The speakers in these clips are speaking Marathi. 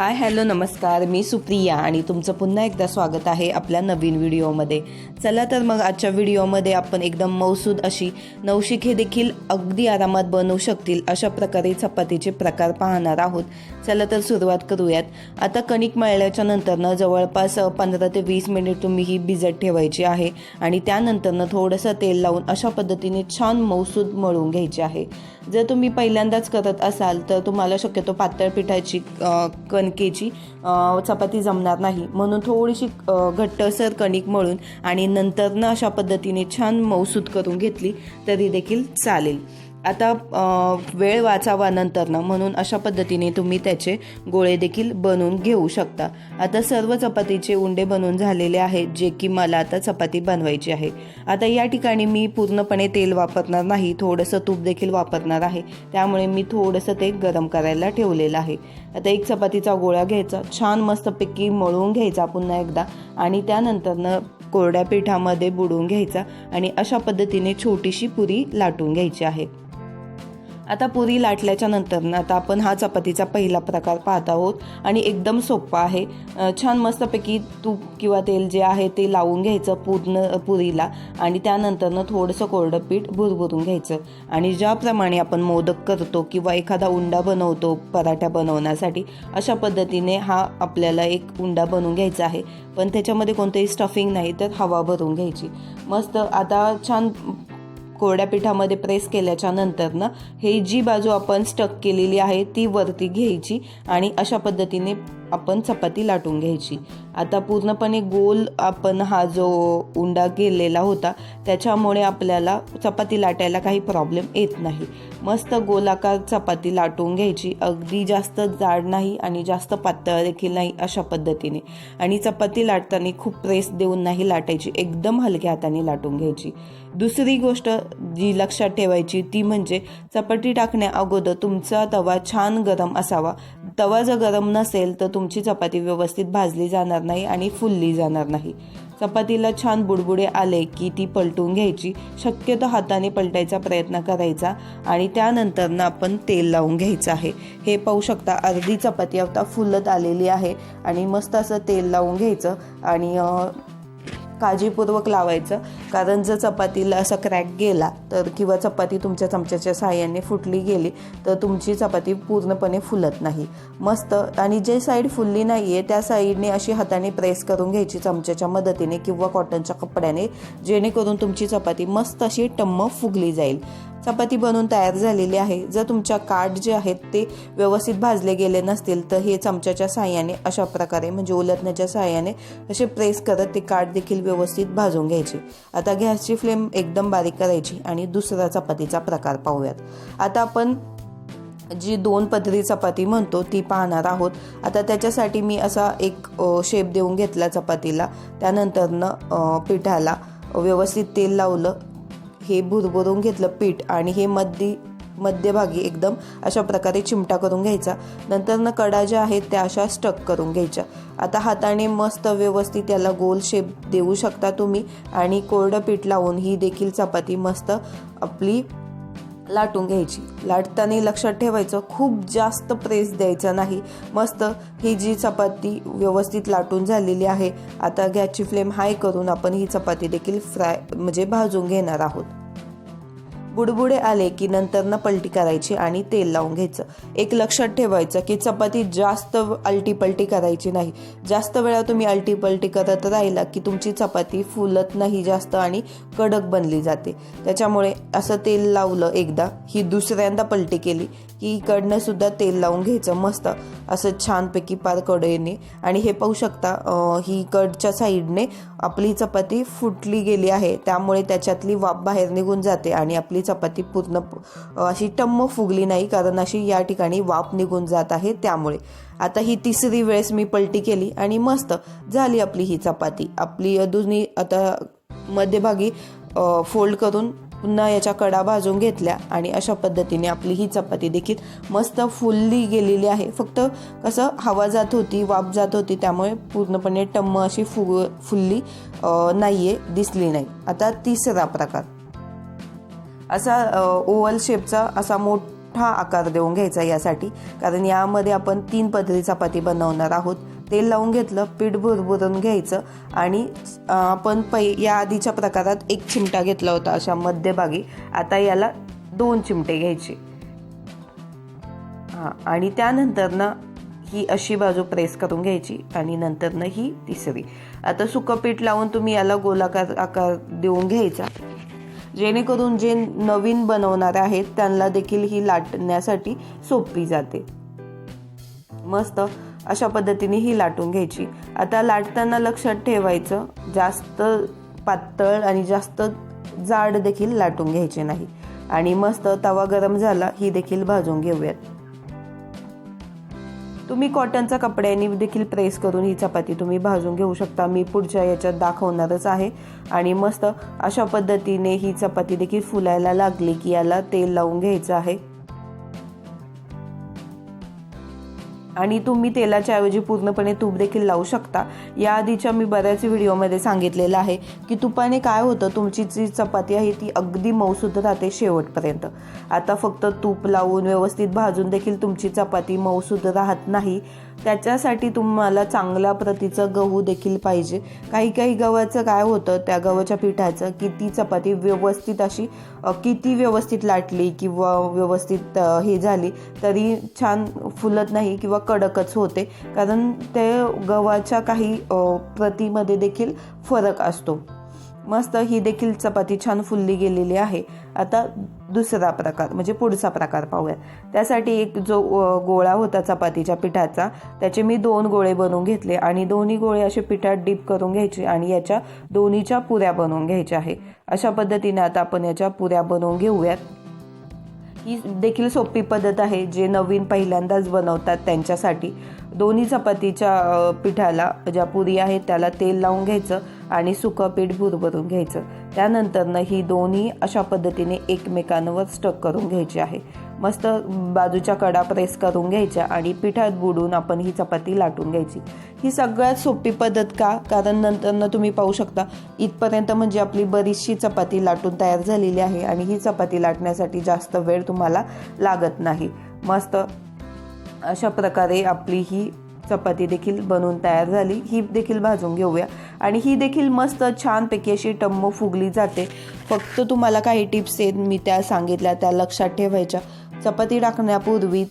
हाय हॅलो नमस्कार. मी सुप्रिया आणि तुमचं पुन्हा एकदा स्वागत आहे आपल्या नवीन व्हिडिओमध्ये. चला तर मग आजच्या व्हिडिओमध्ये आपण एकदम मौसूद अशी नवशिखे हे देखील अगदी आरामात बनवू शकतील अशा प्रकारे चपातीचे प्रकार पाहणार आहोत. चला तर सुरुवात करूयात. आता कणिक मळल्याच्या नंतरनं जवळपास पंधरा ते वीस मिनिट तुम्ही ही भिजत ठेवायची आहे आणि त्यानंतरनं थोडंसं तेल लावून अशा पद्धतीने छान मौसूद मळून घ्यायची आहे. जर तुम्ही पहिल्यांदाच करत असाल तर तुम्हाला शक्यतो पातळ पिठाची कणकेची चपाती जमणार नाही. म्हणून थोडीशी घट्टसर कणिक मळून आणि नंतरनं अशा पद्धतीने छान मौसूद करून घेतली तरी देखील चालेल. आता वेळ वाचावा नंतरनं म्हणून अशा पद्धतीने तुम्ही त्याचे गोळे देखील बनवून घेऊ शकता. आता सर्व चपातीचे उंडे बनवून झालेले आहेत जे की मला आता चपाती बनवायची आहे. आता या ठिकाणी मी पूर्णपणे तेल वापरणार नाही थोडंसं तूप देखील वापरणार आहे. त्यामुळे मी थोडंसं ते गरम करायला ठेवलेलं आहे. आता एक चपातीचा गोळा घ्यायचा छान मस्तपैकी मळून घ्यायचा पुन्हा एकदा आणि त्यानंतरनं कोरड्या पिठामध्ये बुडवून घ्यायचा आणि अशा पद्धतीने छोटीशी पुरी लाटून घ्यायची आहे. आता पुरी लाटल्याच्या नंतर आता आपण हा चपातीचा पहिला प्रकार पाहत आहोत आणि एकदम सोपा आहे. छान मस्तपैकी तूप किंवा तेल जे आहे ते लावून घ्यायचं पूर्ण पुरीला आणि त्यानंतरनं थोडंसं कोरडं पीठ भुरभुरून घ्यायचं. आणि ज्याप्रमाणे आपण मोदक करतो किंवा एखादा उंडा बनवतो पराठ्या बनवण्यासाठी अशा पद्धतीने हा आपल्याला एक उंडा बनवून घ्यायचा आहे. पण त्याच्यामध्ये कोणतंही स्टफिंग नाही तर हवा भरून घ्यायची. मस्त आता छान कोरड्या पिठामध्ये प्रेस केल्याच्यानंतर ना हे जी बाजू आपण स्टक केलेली आहे ती वरती घ्यायची आणि अशा पद्धतीने आपण चपाती लाटून घ्यायची. आता पूर्णपणे गोल आपण हा जो उंडा केलेला होता त्याच्यामुळे आपल्याला चपाती लाटायला काही प्रॉब्लेम येत नाही. मस्त गोलाकार चपाती लाटून घ्यायची. अगदी जास्त जाड नाही आणि जास्त पातळ देखील नाही अशा पद्धतीने. आणि चपाती लाटताना खूप प्रेस देऊन नाही लाटायची. एकदम हलक्या हाताने लाटून घ्यायची. दुसरी गोष्ट जी लक्षात ठेवायची ती म्हणजे चपाती टाकण्या अगोदर तुमचा तवा छान गरम असावा. तवा जर गरम नसेल तर तुमची चपाती व्यवस्थित भाजली जाणार नाही आणि फुलली जाणार नाही. चपातीला छान बुडबुडे आले की ती पलटून घ्यायची. शक्यतो हाताने पलटायचा प्रयत्न करायचा आणि त्यानंतरनं आपण तेल लावून घ्यायचं आहे. हे पाहू शकता अर्धी चपाती आता फुलत आलेली आहे आणि मस्त असं तेल लावून घ्यायचं आणि काळजीपूर्वक लावायचं. कारण जर चपातीला असा क्रॅक गेला तर किंवा चपाती तुमच्या चमच्याच्या साहाय्याने फुटली गेली तर तुमची चपाती पूर्णपणे फुलत नाही. मस्त. आणि जे साईड फुलली नाही आहे त्या साईडने अशी हाताने प्रेस करून घ्यायची चमच्याच्या मदतीने किंवा कॉटनच्या कपड्याने जेणेकरून तुमची चपाती मस्त अशी टम्म फुगली जाईल. चपाती बनवून तयार झालेली आहे. जर तुमच्या काठ जे आहेत ते व्यवस्थित भाजले गेले नसतील तर हे चमच्याच्या साह्याने अशा प्रकारे म्हणजे उलटण्याच्या साह्याने असे प्रेस करत ते काठ देखील व्यवस्थित भाजून घ्यायचे. आता गॅसची फ्लेम एकदम बारीक करायची आणि दुसरा चपातीचा प्रकार पाहूयात. आता आपण जी दोन पदरी चपाती म्हणतो ती पाहणार आहोत. आता त्याच्यासाठी मी असा एक शेप देऊन घेतला चपातीला. त्यानंतरनं पिठाला व्यवस्थित तेल लावलं. हे भुरभुरून घेतलं पीठ आणि हे मध्य मध्यभागी एकदम अशा प्रकारे चिमटा करून घ्यायचा. नंतरनं कडा ज्या आहेत त्या अशा स्टक करून घ्यायच्या. आता हाताने मस्त व्यवस्थित त्याला गोल शेप देऊ शकता तुम्ही आणि कोरडं पीठ लावून ही देखील चपाती मस्त आपली लाटून घ्यायची. लाटताना लक्षात ठेवायचं खूप जास्त प्रेस द्यायचा नाही. मस्त ही जी चपाती व्यवस्थित लाटून झालेली आहे आता गॅसची फ्लेम हाय करून आपण ही चपाती देखील फ्राय म्हणजे भाजून घेणार आहोत. बुडबुडे आले की नंतरनं पलटी करायची आणि तेल लावून घ्यायचं. एक लक्षात ठेवायचं की चपाती जास्त अलटी पलटी करायची नाही. जास्त वेळा तुम्ही अलटी पलटी करत राहिला की तुमची चपाती फुलत नाही जास्त आणि कडक बनली जाते. त्याच्यामुळे असं तेल लावलं एकदा ही दुसऱ्यांदा पलटी केली की इकडनं सुद्धा तेल लावून घ्यायचं मस्त. असं छानपैकी पार कडेने. आणि हे पाहू शकता ही कडच्या साईडने आपली चपाती फुटली गेली आहे. त्यामुळे त्याच्यातली वाफ बाहेर निघून जाते आणि आपली चपाती पूर्ण अशी टम्म फुगली नाही कारण अशी या ठिकाणी वाफ निघून जात आहे त्यामुळे. आता ही तिसरी वेळेस मी पलटी केली आणि मस्त झाली आपली ही चपाती. आपली दोन्ही आता मध्यभागी फोल्ड करून पुन्हा याच्या कडा भाजून घेतल्या आणि अशा पद्धतीने आपली ही चपाती देखील मस्त फुलली गेलेली आहे. फक्त कसं हवा जात होती वाफ जात होती त्यामुळे पूर्णपणे टम्म अशी फु फुलली नाही आहे दिसली नाही. आता तिसरा प्रकार. असा ओवल शेपचा असा मोठा आकार देऊन घ्यायचा यासाठी. कारण यामध्ये आपण तीन पदरी चपाती बनवणार आहोत. तेल लावून घेतलं पीठ भुरभुरून घ्यायचं आणि आपण पै या आधीच्या प्रकारात एक चिमटा घेतला होता अशा मध्यभागी. आता याला दोन चिमटे घ्यायचे. हां आणि त्यानंतर ना ही अशी बाजू प्रेस करून घ्यायची आणि नंतर ना ही तिसरी. आता सुकं पीठ लावून तुम्ही याला गोलाकार आकार देऊन घ्यायचा. जेणेकरून जे नवीन बनवणार आहेत त्यांना देखील ही लाटण्यासाठी सोपी जाते. मस्त. अशा पद्धतीने ही लाटून घ्यायची. आता लाटताना लक्षात ठेवायचं जास्त पातळ आणि जास्त जाड देखील लाटून घ्यायचे नाही. आणि मस्त तवा गरम झाला ही देखील भाजून घेऊयात. तुम्ही कॉटनचा कपड्याने देखील प्रेस करून ही चपाती तुम्ही भाजून घेऊ शकता. मी पुढच्या याच्यात दाखवणारच आहे. आणि मस्त अशा पद्धतीने ही चपाती देखील फुलायला लागली की याला तेल लावून घ्यायचं आहे. आणि तुम्ही तेलाच्या ऐवजी पूर्णपणे तूप देखील लावू शकता. या आधीच्या मी बऱ्याच व्हिडिओमध्ये सांगितलेलं आहे की तुपाने काय होतं तुमची जी चपाती आहे ती अगदी मऊसुद्ध राहते शेवटपर्यंत. आता फक्त तूप लावून व्यवस्थित भाजून देखील तुमची चपाती मऊसुद्ध राहत नाही. त्याच्यासाठी तुम्हाला चांगल्या प्रतीचं गहू देखील पाहिजे. काही काही गव्हाचं काय होतं त्या गव्हाच्या पिठाचं की ती चपाती व्यवस्थित अशी किती व्यवस्थित लाटली किंवा व्यवस्थित हे झाली तरी छान फुलत नाही किंवा कडकच होते. कारण ते गव्हाच्या काही प्रतीमध्ये देखील फरक असतो. मस्त ही देखील चपाती छान फुलली गेलेली आहे. आता दुसरा प्रकार म्हणजे पुढचा प्रकार पाहूया त्यासाठी एक जो गोळा होता चपातीच्या पिठाचा त्याचे मी दोन गोळे बनवून घेतले आणि दोन्ही गोळे असे पिठात डीप करून घ्यायचे आणि याच्या दोन्हीच्या पुऱ्या बनवून घ्यायच्या आहे. अशा पद्धतीने आता आपण याच्या पुऱ्या बनवून घेऊयात. ही देखील सोपी पद्धत आहे जे नवीन पहिल्यांदाच बनवतात त्यांच्यासाठी. दोन्ही चपातीच्या पिठाला ज्या पुरी आहेत त्याला तेल लावून घ्यायचं आणि सुकं पीठ भुरभरून घ्यायचं. त्यानंतरनं ही दोन्ही अशा पद्धतीने एकमेकांवर स्टक करून घ्यायची आहे. मस्त बाजूच्या कडा प्रेस करून घ्यायच्या आणि पिठात बुडून आपण ही चपाती लाटून घ्यायची. ही सगळ्यात सोपी पद्धत का? कारण नंतरनं तुम्ही पाहू शकता इथपर्यंत म्हणजे आपली बरीचशी चपाती लाटून तयार झालेली आहे आणि ही चपाती लाटण्यासाठी जास्त वेळ तुम्हाला लागत नाही. मस्त अशा प्रकारे आपली ही चपाती देखील बनवून तयार झाली. ही देखील भाजून घेऊया. आणि ही देखील मस्त छानपैकी अशी टम्म फुगली जाते. फक्त तुम्हाला काही टिप्स आहेत मी त्या सांगितल्या त्या लक्षात ठेवायच्या. चपाती टाकण्यापूर्वी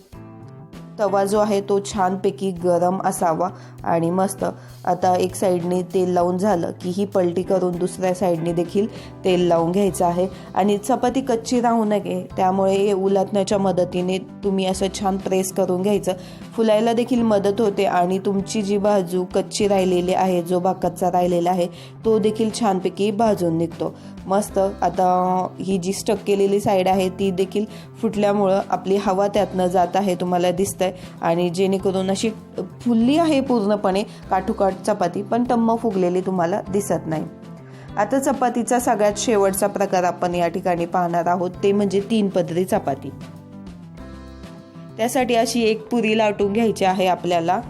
तवा जो आहे तो छानपैकी गरम असावा आणि मस्त. आता एक साईडने तेल लावून झालं की ही पलटी करून दुसऱ्या साईडने देखील तेल लावून घ्यायचं आहे. आणि चपाती कच्ची राहू नये त्यामुळे हे उलटण्याच्या मदतीने तुम्ही असं छान प्रेस करून घ्यायचं. फुलायला देखील मदत होते आणि तुमची जी बाजू कच्ची राहिलेली आहे जो भाग कच्चा राहिलेला आहे तो देखील छानपैकी भाजून निघतो. मस्त. आता ही जी स्टक केलेली साईड आहे ती देखील फुटल्यामुळं आपली हवा त्यातनं जात आहे तुम्हाला दिसतंय. आणि जेणेकरून अशी फुलली आहे पूर्णपणे काठोकाठ चपाती पण टम्म फुगलेली तुम्हाला दिसत नाही. आता चपातीचा सगळ्यात शेवटचा प्रकार आपण या ठिकाणी पाहणार आहोत ते म्हणजे तीन पदरी चपाती. त्यासाठी अशी एक पुरी लाटून घ्यायची आहे आपल्याला.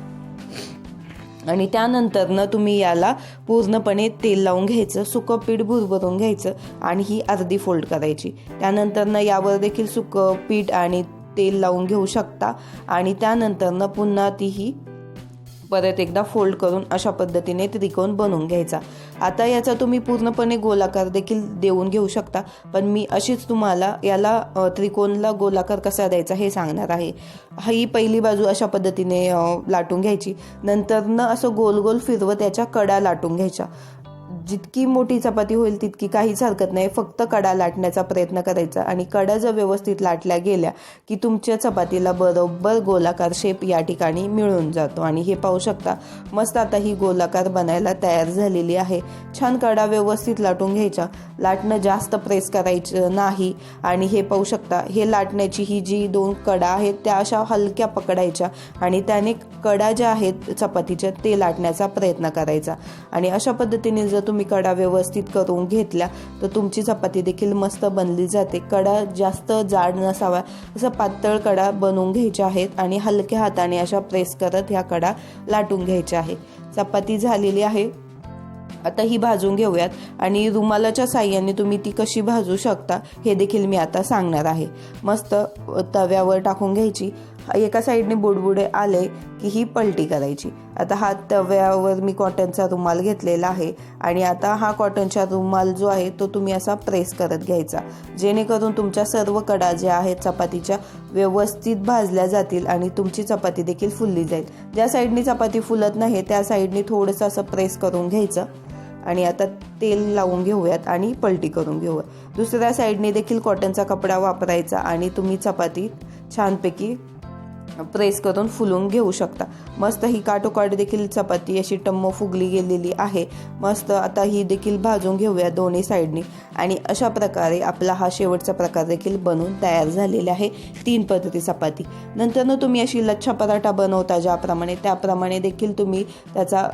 आणि त्यानंतरनं तुम्ही याला पूर्णपणे तेल लावून घ्यायचं सुकं पीठ भुरभरून घ्यायचं आणि ही अर्धी फोल्ड करायची. त्यानंतरनं यावर देखील सुकं पीठ आणि तेल लावून घेऊ शकता. आणि त्यानंतरनं पुन्हा तीही परत एकदा फोल्ड करून अशा पद्धतीने त्रिकोण बनवून घ्यायचा. आता याचा तुम्ही पूर्णपणे गोलाकार देखील देऊन घेऊ शकता पण मी अशीच तुम्हाला याला त्रिकोणला गोलाकार कसा द्यायचा हे सांगणार आहे. ही पहिली बाजू अशा पद्धतीने लाटून घ्यायची. नंतरनं असं गोल गोल फिरवत याच्या कडा लाटून घ्यायच्या. जितकी मोठी चपाती होईल तितकी काहीच हरकत नाही. फक्त कडा लाटण्याचा प्रयत्न करायचा. आणि कडा जर व्यवस्थित लाटल्या गेल्या की तुमच्या चपातीला बरोबर गोलाकार शेप या ठिकाणी मिळून जातो. आणि हे पाहू शकता मस्त आता ही गोलाकार बनायला तयार झालेली आहे. छान कडा व्यवस्थित लाटून घ्यायच्या लाटणं जास्त प्रेस करायचं नाही. आणि हे पाहू शकता हे लाटण्याची ही जी दोन कडा आहेत त्या अशा हलक्या पकडायच्या. आणि त्याने कडा ज्या आहेत चपातीच्या ते लाटण्याचा प्रयत्न करायचा. आणि अशा पद्धतीने जर तुम्ही कडा व्यवस्थित करून घेतल्या तर तुमची चपाती देखील मस्त बनली जाते. कडा जास्त जाड नसावा असं पातळ कडा बनवून घ्यायच्या आहेत आणि हलक्या हाताने अशा प्रेस करत ह्या कडा लाटून घ्यायच्या आहे. चपाती झालेली आहे. आता ही भाजून घेऊयात आणि रुमालाच्या साह्याने तुम्ही ती कशी भाजू शकता हे देखील मी आता सांगणार आहे. मस्त तव्यावर टाकून घ्यायची. एका साईडने बुडबुडे आले की ही पलटी करायची. आता हा तव्यावर मी कॉटनचा रुमाल घेतलेला आहे आणि आता हा कॉटनचा रुमाल जो आहे तो तुम्ही असा प्रेस करत घ्यायचा. जेणेकरून तुमच्या सर्व कडा ज्या आहेत चपातीच्या व्यवस्थित भाजल्या जातील आणि तुमची चपाती देखील फुलली जाईल. ज्या साईडनी चपाती फुलत नाही त्या साईडनी थोडंसं असं प्रेस करून घ्यायचं आणि आता तेल लावून घेऊयात आणि पलटी करून घेऊयात दुसऱ्या साईडने देखील कॉटनचा कपडा वापरायचा आणि तुम्ही चपाती छानपैकी प्रेस करून फुलून घेऊ शकता. मस्त ही काटोकाट देखील चपाती अशी टम्म फुगली गेलेली आहे. मस्त आता ही देखील भाजून घेऊया दोन्ही साईडनी आणि अशा प्रकारे आपला हा शेवटचा प्रकार देखील बनून तयार झालेला आहे. तीन पद्धती चपाती. नंतरनं तुम्ही अशी लच्छा पराठा बनवता ज्याप्रमाणे त्याप्रमाणे देखील तुम्ही त्याचा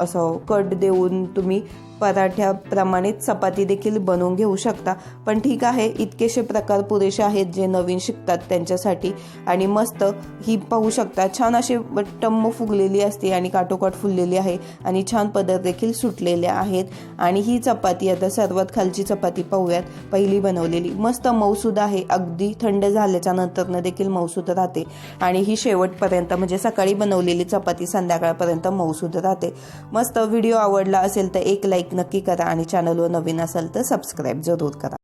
असं कट देऊन तुम्ही पराठ्याप्रमाणेच चपाती देखील बनवून घेऊ शकता. पण ठीक आहे इतकेसे प्रकार पुरेसे आहेत जे नवीन शिकतात त्यांच्यासाठी. आणि मस्त ही पाहू शकता छान अशी टम्म फुगलेली असते आणि काटोकाट फुललेली आहे. आणि छान पदर देखील सुटलेले आहेत. आणि ही चपाती आता सर्वात खालची चपाती पाहूयात. पहिली बनवलेली. मस्त मऊसूद आहे. अगदी थंड झाल्याच्या नंतरनं देखील मऊसूद राहते. आणि ही शेवटपर्यंत म्हणजे सकाळी बनवलेली चपाती संध्याकाळपर्यंत मऊसूद राहते. मस्त व्हिडिओ आवडला असेल तर एक लाईक नक्की करा आणि चॅनलवर नवीन असेल तर सबस्क्राईब जरूर करा.